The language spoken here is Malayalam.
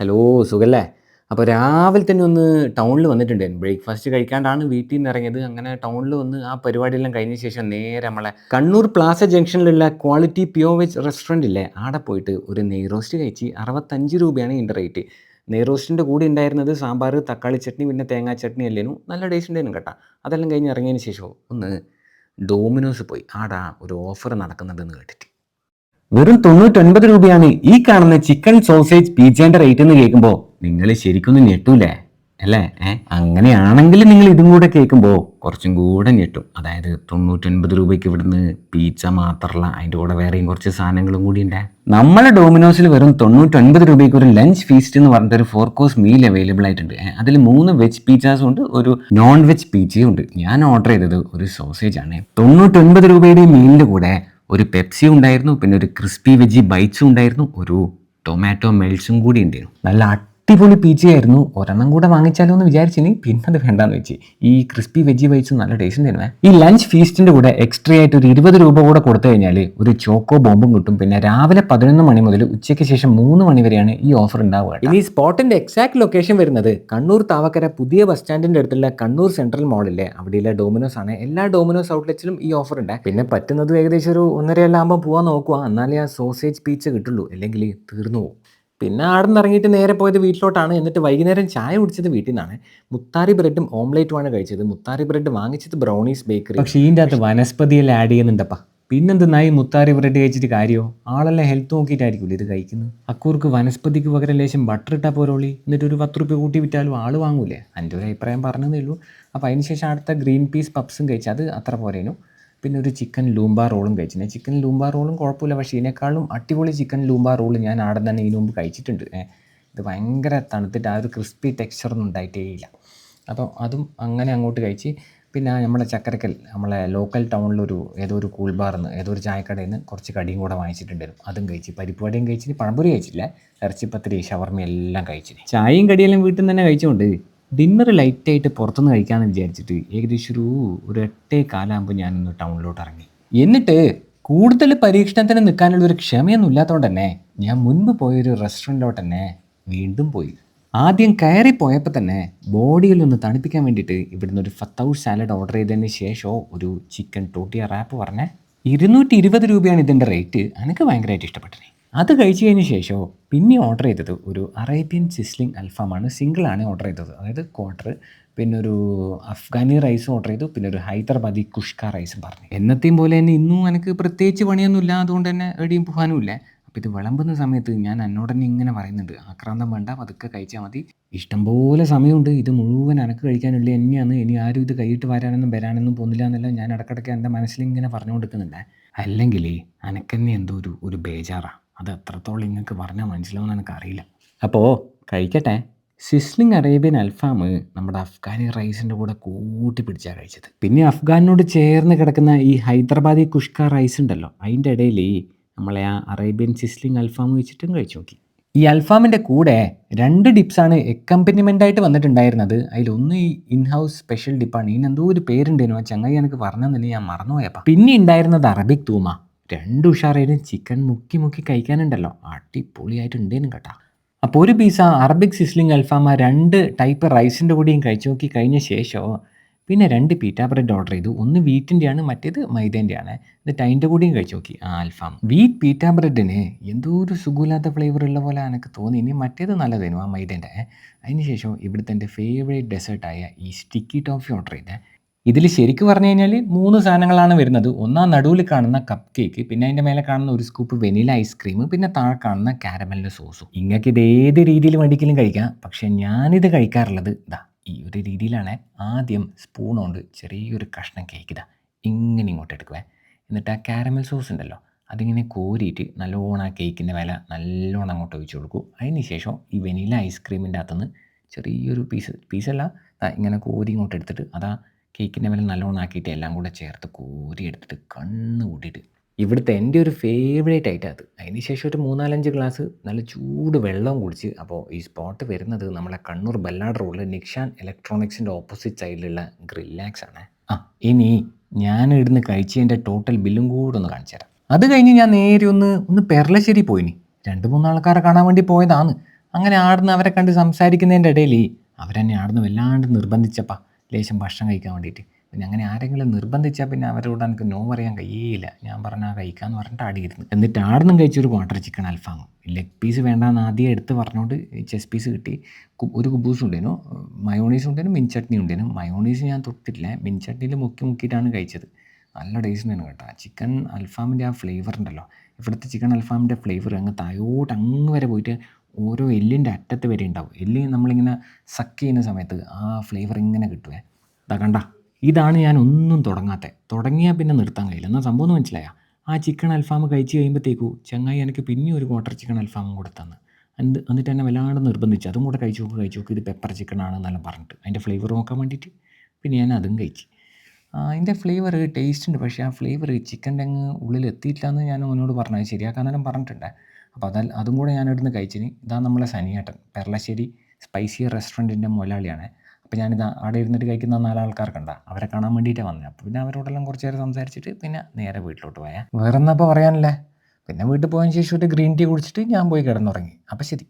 ഹലോ സുഖല്ലേ? അപ്പോൾ രാവിലെ തന്നെ ഒന്ന് ടൗണിൽ വന്നിട്ടുണ്ടായിരുന്നു. ബ്രേക്ക്ഫാസ്റ്റ് കഴിക്കാണ്ടാണ് വീട്ടിൽ നിന്ന് ഇറങ്ങിയത്. അങ്ങനെ ടൗണിൽ വന്ന് ആ പരിപാടിയെല്ലാം കഴിഞ്ഞ ശേഷം നേരെ നമ്മളെ കണ്ണൂർ പ്ലാസ ജംഗ്ഷനിലുള്ള ക്വാളിറ്റി പ്യോ വെജ് റെസ്റ്റോറന്റ് ഇല്ലേ? അവിടെ പോയിട്ട് ഒരു നെയ് റോസ്റ്റ് കഴിച്ച് അറുപത്തഞ്ച് രൂപയാണ് ഇതിന്റെ റേറ്റ്. നെയ് റോസ്റ്റിന്റെ കൂടെ ഉണ്ടായിരുന്നത് സാമ്പാർ തക്കാളി ചട്നി പിന്നെ തേങ്ങാ ചട്നി അല്ലേനും. നല്ല ടേസ്റ്റ് ഉണ്ടായിരുന്നു കേട്ടോ. അതെല്ലാം കഴിഞ്ഞ് ഇറങ്ങിയതിന് ശേഷം ഒന്ന് ഡോമിനോസ് പോയി. ആടാ ഒരു ഓഫർ നടക്കുന്നുണ്ടെന്ന് കേട്ടിട്ട്. വെറും തൊണ്ണൂറ്റൊൻപത് രൂപയാണ് ഈ കാണുന്ന ചിക്കൻ സോസേജ് പിജ്ജേന്റെ റേറ്റ് എന്ന് കേൾക്കുമ്പോൾ നിങ്ങൾ ശരിക്കും ഞെട്ടൂലേ? അല്ലേ? ഏ? അങ്ങനെയാണെങ്കിൽ നിങ്ങൾ ഇതും കൂടെ കേൾക്കുമ്പോൾ കുറച്ചും കൂടെ ഞെട്ടും. അതായത് തൊണ്ണൂറ്റൊൻപത് രൂപയ്ക്ക് ഇവിടുന്ന് പീച്ച മാത്രമല്ല അതിന്റെ കൂടെ വേറെയും കുറച്ച് സാധനങ്ങളും കൂടി ഉണ്ട്. നമ്മളെ ഡോമിനോസിൽ വെറും തൊണ്ണൂറ്റൊൻപത് രൂപയ്ക്ക് ഒരു ലഞ്ച് ഫീസ്റ്റ് എന്ന് പറഞ്ഞിട്ട് ഒരു ഫോർ കോഴ്സ് മീൽ അവൈലബിൾ ആയിട്ടുണ്ട്. അതിൽ മൂന്ന് വെജ് പീച്ചാസും ഉണ്ട് ഒരു നോൺ വെജ് പീച്ചയും ഉണ്ട്. ഞാൻ ഓർഡർ ചെയ്തത് ഒരു സോസേജ് ആണ്. തൊണ്ണൂറ്റൊൻപത് രൂപയുടെ മീലിന്റെ കൂടെ ഒരു പെപ്സി ഉണ്ടായിരുന്നു പിന്നെ ഒരു ക്രിസ്പി വെജി ബൈറ്റ്സും ഉണ്ടായിരുന്നു ഒരു ടൊമാറ്റോ മെൽസും കൂടി ഉണ്ടായിരുന്നു. നല്ല അടിപൊളി പീച്ച ആയിരുന്നു. ഒരെണ്ണം കൂടെ വാങ്ങിച്ചാലോ എന്ന് വിചാരിച്ചിനി. പിന്നെ അത് വേണ്ടാന്ന് വെച്ച്. ഈ ക്രിസ്പി വെജി വൈസ് നല്ല ടേസ്റ്റ് തന്നെ ഈ ലഞ്ച് ഫീസ്റ്റിന്റെ കൂടെ എക്സ്ട്രാ ആയിട്ട് ഒരു ഇരുപത് രൂപ കൂടെ കൊടുത്തു കഴിഞ്ഞാൽ ഒരു ചോക്കോ ബോംബും കിട്ടും. പിന്നെ രാവിലെ പതിനൊന്ന് മണി മുതൽ ഉച്ചയ്ക്ക് ശേഷം മൂന്ന് മണി വരെയാണ് ഈ ഓഫർ ഉണ്ടാവുക ഇനി സ്പോട്ടിന്റെ എക്സാക്ട് ലൊക്കേഷൻ വരുന്നത് കണ്ണൂർ താവക്കര പുതിയ ബസ് സ്റ്റാൻഡിന്റെ അടുത്തുള്ള കണ്ണൂർ സെൻട്രൽ മോളിലെ അവിടെയുള്ള ഡോമിനോസ് ആണ്. എല്ലാ ഡോമിനോസ് ഔട്ട്ലെറ്റ്സിലും ഈ ഓഫർ ഉണ്ട്. പിന്നെ പറ്റുന്നത് ഏകദേശം ഒരു ഒന്നര എല്ലാം ആകുമ്പോൾ പോകാൻ നോക്കുക. എന്നാലേ ആ സോസേജ് പീച്ച കിട്ടുള്ളൂ. അല്ലെങ്കിൽ തീർന്നു പോകും. പിന്നെ അവിടെ നിന്ന് ഇറങ്ങിയിട്ട് നേരെ പോയത് വീട്ടിലോട്ടാണ്. എന്നിട്ട് വൈകുന്നേരം ചായ കുടിച്ചത് വീട്ടിൽ നിന്നാണ് മുത്താറി ബ്രെഡും ഓംലേറ്റുമാണ് കഴിച്ചത്. മുത്താരി ബ്രെഡ് വാങ്ങിച്ചത് ബ്രൗണീസ് ബേക്കറി പക്ഷേ ഇതിന്റെ അകത്ത് വനസ്പതിയെല്ലാം ആഡ് ചെയ്യുന്നുണ്ടപ്പാ. പിന്നെന്തെന്നായി മുത്താരി ബ്രെഡ് കഴിച്ചിട്ട് കാര്യമോ ആളെല്ലാം ഹെൽത്ത് നോക്കിയിട്ടായിരിക്കില്ല ഇത് കഴിക്കുന്നത്? അക്കൂർക്ക് വനസ്പതിക്ക് പകരം ലേശം ബട്ടർ ഇട്ടാൽ പോരോളി എന്നിട്ട് ഒരു പത്ത് റുപ്യ കൂട്ടി വിറ്റാലും ആൾ വാങ്ങൂലേ എന്റെ ഒരു അഭിപ്രായം പറഞ്ഞതേ ഉള്ളൂ. അപ്പോൾ അതിനുശേഷം അടുത്ത ഗ്രീൻ പീസ് പപ്സും കഴിച്ച് അത് അത്ര പോരേനു. പിന്നെ ഒരു ചിക്കൻ ലൂമ്പാ റോളും കഴിച്ചിന് ചിക്കൻ ലൂമ്പാ റോളും കുഴപ്പമില്ല. പക്ഷേ ഇതിനേക്കാളും അടിപൊളി ചിക്കൻ ലൂമ്പാ റോൾ ഞാൻ ആടെ തന്നെ ഇതിനു മുമ്പ് കഴിച്ചിട്ടുണ്ട്. ഇത് ഭയങ്കര തണുത്തിട്ട് ആ ഒരു ക്രിസ്പി ടെക്സ്ചറൊന്നും ഉണ്ടായിട്ടേ ഇല്ല. അപ്പോൾ അതും അങ്ങനെ അങ്ങോട്ട് കഴിച്ച് പിന്നെ നമ്മളെ ചക്കരക്കൽ നമ്മളെ ലോക്കൽ ടൗണിലൊരു ഏതോ ഒരു കൂൾ നിന്ന് ഏതോ ഒരു ചായക്കടയിൽ നിന്ന് കുറച്ച് കടിയും കൂടെ വാങ്ങിച്ചിട്ടുണ്ടായിരുന്നു. അതും കഴിച്ച് പരിപ്പ് കഴിച്ചിട്ട് പഴംപൊരി കഴിച്ചില്ല ഇറച്ചിപ്പത്തിരി ഷവർമ എല്ലാം കഴിച്ചിന്. ചായയും കടിയെല്ലാം വീട്ടിൽ നിന്ന് തന്നെ കഴിച്ചുകൊണ്ട് ഡിന്നർ ലൈറ്റായിട്ട് പുറത്തുനിന്ന് കഴിക്കാമെന്ന് വിചാരിച്ചിട്ട് ഏകദേശം ഒരു ഒരു എട്ടേ കാലാകുമ്പോൾ ഞാനൊന്ന് ടൗണിലോട്ട് ഇറങ്ങി. എന്നിട്ട് കൂടുതൽ പരീക്ഷണത്തിന് നിൽക്കാനുള്ള ഒരു ക്ഷമയൊന്നും ഇല്ലാത്തതുകൊണ്ട് തന്നെ ഞാൻ മുൻപ് പോയൊരു റെസ്റ്റോറന്റിലോട്ട് തന്നെ വീണ്ടും പോയി. ആദ്യം കയറി പോയപ്പോൾ തന്നെ ബോഡിയിൽ ഒന്ന് തണുപ്പിക്കാൻ വേണ്ടിയിട്ട് ഇവിടുന്ന് ഒരു ഫത്തൌ സാലഡ് ഓർഡർ ചെയ്തതിന് ശേഷം ഒരു ചിക്കൻ ടോട്ടിയ റാപ്പ് പറഞ്ഞേ ഇരുന്നൂറ്റി ഇരുപത് രൂപയാണ് ഇതിന്റെ റേറ്റ് എനിക്ക് ഭയങ്കരമായിട്ട് ഇഷ്ടപ്പെട്ടത്. അത് കഴിച്ചതിന് ശേഷമോ പിന്നെ ഓർഡർ ചെയ്തത് ഒരു അറേബ്യൻ സിസ്ലിംഗ് അൽഫാമാണ്. സിംഗിളാണ് ഓർഡർ ചെയ്തത്. അതായത് ക്വാർട്ടർ പിന്നെ ഒരു അഫ്ഗാനി റൈസ് ഓർഡർ ചെയ്തു. പിന്നെ ഒരു ഹൈദരാബാദി കുഷ്ക റൈസ് പറഞ്ഞു. എന്നത്തെയും പോലെ തന്നെ ഇന്നും എനിക്ക് പ്രത്യേകിച്ച് പണിയൊന്നുമില്ല. അതുകൊണ്ട് തന്നെ എവിടെയും പോകാനും ഇല്ല അപ്പോൾ ഇത് വിളമ്പുന്ന സമയത്ത് ഞാൻ എന്നോട് തന്നെ ഇങ്ങനെ പറയുന്നുണ്ട്. ആക്രാന്തം വേണ്ട. പതുക്കെ കഴിച്ചാൽ മതി. ഇഷ്ടംപോലെ സമയമുണ്ട്. ഇത് മുഴുവൻ എനക്ക് കഴിക്കാനുള്ള. എന്നെയാണ് ഇനി ആരും ഇത് കൈയിട്ട് വരാനൊന്നും വരാനൊന്നും പോകുന്നില്ല എന്നല്ല ഞാൻ ഇടക്കിടയ്ക്ക് എന്റെ മനസ്സിൽ ഇങ്ങനെ പറഞ്ഞുകൊടുക്കുന്നുണ്ട് അല്ലെങ്കിൽ അനക്കെന്നെ എന്തോ ഒരു ഒരു ബേജാറാണ് അത് എത്രത്തോളം നിങ്ങൾക്ക് പറഞ്ഞാൽ മനസ്സിലാവുമെന്ന് എനിക്കറിയില്ല. അപ്പോൾ കഴിക്കട്ടെ. സിസ്ലിംഗ് അറേബ്യൻ അൽഫാം നമ്മുടെ അഫ്ഗാനി റൈസിന്റെ കൂടെ കൂട്ടി പിടിച്ചാണ് കഴിച്ചത്. പിന്നെ അഫ്ഗാനിനോട് ചേർന്ന് കിടക്കുന്ന ഈ ഹൈദരാബാദി കുഷ്ക റൈസ് ഉണ്ടല്ലോ അതിന്റെ ഇടയിൽ നമ്മളെ ആ അറേബ്യൻ സിസ്ലിംഗ് അൽഫാം വെച്ചിട്ടും കഴിച്ചു നോക്കി. ഈ അൽഫാമിന്റെ കൂടെ രണ്ട് ഡിപ്സാണ് ആയിട്ട് വന്നിട്ടുണ്ടായിരുന്നത്. അതിലൊന്ന് ഈ ഇൻഹൗസ് സ്പെഷ്യൽ ഡിപ്പാണ് ഇതിന് എന്തോ ഒരു പേരുണ്ടായിരുന്നു ആ ചങ്ങായി എനിക്ക് പറഞ്ഞതെന്ന് ഞാൻ മറന്നുപോയപ്പോൾ പിന്നെ ഉണ്ടായിരുന്നത് അറബിക് തൂമ. രണ്ട് ഉഷാറേലും ചിക്കൻ മുക്കി മുക്കി കഴിക്കാനുണ്ടല്ലോ. അടിപൊളിയായിട്ടുണ്ടേനും കേട്ടോ. അപ്പോൾ ഒരു പീസ അറബിക് സിസ്ലിംഗ് അൽഫാമ രണ്ട് ടൈപ്പ് റൈസിന്റെ കൂടിയും കഴിച്ചു നോക്കി കഴിഞ്ഞ ശേഷം പിന്നെ രണ്ട് പീറ്റ ബ്രെഡ് ഓർഡർ ചെയ്തു. ഒന്ന് വീറ്റിന്റെയാണ് മറ്റേത് മൈദേന്റെയാണ് എന്നിട്ട് അതിന്റെ കൂടിയും കഴിച്ചു നോക്കി. ആ അൽഫാം വീറ്റ് പീറ്റ ബ്രെഡിന് എന്തോ ഒരു സുഖമില്ലാത്ത ഫ്ലേവർ ഉള്ള പോലെ എനിക്ക് തോന്നി. ഇനി മറ്റേത് നല്ലതായിരുന്നു ആ മൈദേന്റെ അതിന് ശേഷം ഇവിടുത്തെ എന്റെ ഫേവറേറ്റ് ഡെസേർട്ടായ ഈ സ്റ്റിക്കി ടോഫി ഓർഡർ ചെയ്തേ. ഇതിൽ ശരിക്കും പറഞ്ഞു കഴിഞ്ഞാൽ മൂന്ന് സാധനങ്ങളാണ് വരുന്നത്. ഒന്നാം നടുവിൽ കാണുന്ന കപ്പ് കേക്ക് പിന്നെ അതിന്റെ മേലെ കാണുന്ന ഒരു സ്കൂപ്പ് വെനില ഐസ്ക്രീം പിന്നെ താഴെ കാണുന്ന കാരമലിന്റെ സോസും നിങ്ങൾക്ക് ഇത് ഏത് രീതിയിൽ വേണ്ടിക്കലും കഴിക്കാം. പക്ഷെ ഞാനിത് കഴിക്കാറുള്ളത് ഇതാ ഈ ഒരു രീതിയിലാണ്. ആദ്യം സ്പൂൺ കൊണ്ട് ചെറിയൊരു കഷ്ണം കേക്ക് ഇതാ ഇങ്ങനെ ഇങ്ങോട്ട് എടുക്കുവേ. എന്നിട്ട് ആ കാരമൽ സോസ് ഉണ്ടല്ലോ അതിങ്ങനെ കോരിയിട്ട് നല്ലോണം ആ കേക്കിന്റെ മേലെ നല്ലോണം അങ്ങോട്ട് ഒഴിച്ചു കൊടുക്കും. അതിന് ശേഷം ഈ വെനില ഐസ്ക്രീമിന്റെ അകത്തുനിന്ന് ചെറിയൊരു പീസ് പീസല്ല ഇങ്ങനെ കോരി ഇങ്ങോട്ട് എടുത്തിട്ട് അതാ കേക്കിന്റെ മേലെ നല്ലോണം ആക്കിയിട്ട് എല്ലാം കൂടെ ചേർത്ത് കോരി എടുത്തിട്ട് കണ്ണ് കൂട്ടിയിട്ട്. ഇവിടുത്തെ എന്റെ ഒരു ഫേവറേറ്റ് ആയിട്ട് അത്. അതിന് ശേഷം ഒരു മൂന്നാലഞ്ച് ഗ്ലാസ് നല്ല ചൂട് വെള്ളം കുടിച്ച് അപ്പോൾ ഈ സ്പോട്ട് വരുന്നത് നമ്മളെ കണ്ണൂർ ബല്ലാട് റോഡിൽ നിക്ഷാൻ ഇലക്ട്രോണിക്സിന്റെ ഓപ്പോസിറ്റ് സൈഡിലുള്ള ഗ്രില്ലാക്സ് ആണ്. ആ ഇനി ഞാൻ ഇവിടുന്ന് കഴിച്ചതിന്റെ ടോട്ടൽ ബില്ലും കൂടെ ഒന്ന് കാണിച്ചു തരാം. അത് കഴിഞ്ഞ് ഞാൻ നേരെ ഒന്ന് ഒന്ന് പെർളശ്ശേരി പോയിനി. രണ്ട് മൂന്നാൾക്കാരെ കാണാൻ വേണ്ടി പോയതാണ്. അങ്ങനെ ആടുന്ന് അവരെ കണ്ട് സംസാരിക്കുന്നതിന്റെ ഇടയിൽ അവരെന്നെ ആടുന്ന് വല്ലാണ്ട് നിർബന്ധിച്ചപ്പാ. ലേശം ഭക്ഷണം കഴിക്കാൻ വേണ്ടിയിട്ട്. പിന്നെ അങ്ങനെ ആരെങ്കിലും നിർബന്ധിച്ചാൽ പിന്നെ അവരോട് എനിക്ക് നോ പറയാൻ കഴിയില്ല ഞാൻ പറഞ്ഞാൽ കഴിക്കാമെന്ന് പറഞ്ഞിട്ട് ആടിയിരുന്നു. എന്നിട്ട് ആടുന്നും കഴിച്ചൊരു ക്വാർട്ടർ ചിക്കൻ അൽഫാമും ലെഗ് പീസ് വേണ്ടാന്ന് ആദ്യം എടുത്ത് പറഞ്ഞുകൊണ്ട് ചെസ് പീസ് കിട്ടി. ഒരു കുബൂസ് ഉണ്ടേനു മയോണീസ് ഉണ്ടേനു മിൻ ഉണ്ടേനു. മയോണീസ് ഞാൻ തൊട്ടില്ല മിൻ ചട്നിയിൽ മുക്കി മുക്കിയിട്ടാണ് കഴിച്ചത്. നല്ല ടേസ്റ്റ് ഉണ്ടായിരുന്നു കേട്ടോ. ചിക്കൻ അൽഫാമിന്റെ ആ ഫ്ലേവർ ഉണ്ടല്ലോ. ഇവിടുത്തെ ചിക്കൻ അൽഫാമിന്റെ ഫ്ലേവർ അങ്ങ് തായോട്ട് അങ്ങ് വരെ പോയിട്ട് ഓരോ എല്ലിന്റെ അറ്റത്ത് വരെ ഉണ്ടാവും. എല്ലി നമ്മളിങ്ങനെ സക്ക് ചെയ്യുന്ന സമയത്ത് ആ ഫ്ലേവർ ഇങ്ങനെ കിട്ടുവേ. ഇതാ കണ്ട ഇതാണ് ഞാൻ ഒന്നും തുടങ്ങാത്ത. തുടങ്ങിയാൽ പിന്നെ നിർത്താൻ കഴിയില്ല. എന്നാൽ സംഭവം ഒന്ന് മനസ്സിലായ? ആ ചിക്കൻ അൽഫാം കഴിച്ച് കഴിയുമ്പോഴത്തേക്കു ചങ്ങായി എനിക്ക് പിന്നെ ഒരു ക്വാർട്ടർ ചിക്കൻ അൽഫാമും കൂടെ എന്ത് എന്നിട്ട് എന്നെ വല്ലാണ്ട് നിർബന്ധിച്ചു. അതും കൂടെ കഴിച്ചു നോക്ക് കഴിച്ചു നോക്ക് ഇത് പെപ്പർ ചിക്കൻ ആണെന്നെല്ലാം പറഞ്ഞിട്ട്. അതിന്റെ ഫ്ലേവർ നോക്കാൻ വേണ്ടിയിട്ട് പിന്നെ ഞാൻ അതും കഴിച്ച്. അതിന്റെ ഫ്ലേവർ ടേസ്റ്റ് ഉണ്ട്. പക്ഷേ ആ ഫ്ലേവർ ചിക്കന്റെ അങ്ങ് ഉള്ളിൽ എത്തിയിട്ടില്ല എന്ന് ഞാൻ അവനോട് പറഞ്ഞു. ശരിയാക്കാനെല്ലാം പറഞ്ഞിട്ടുണ്ട്. അപ്പോൾ അത് അതും കൂടെ ഞാൻ ഇവിടുന്ന് കഴിച്ചിന്. ഇതാ നമ്മളെ സനിയേട്ടൻ. പെർളശ്ശേരി സ്പൈസി റെസ്റ്റോറന്റിന്റെ മുതലാളിയാണ് അപ്പോൾ ഞാനിത് അവിടെ ഇരുന്നിട്ട് കഴിക്കുന്ന നാലാൾക്കാർക്കുണ്ട് അവരെ കാണാൻ വേണ്ടിയിട്ടാണ് വന്നത് അപ്പോൾ പിന്നെ അവരോടെല്ലാം കുറച്ച് നേരം സംസാരിച്ചിട്ട് പിന്നെ നേരെ വീട്ടിലോട്ട് പോയാൽ വേറെ എന്നാ പറയാനല്ലേ? പിന്നെ വീട്ടിൽ പോയതിന് ശേഷം ഒരു ഗ്രീൻ ടീ കുടിച്ചിട്ട് ഞാൻ പോയി കിടന്നുറങ്ങി. അപ്പോൾ ശരി.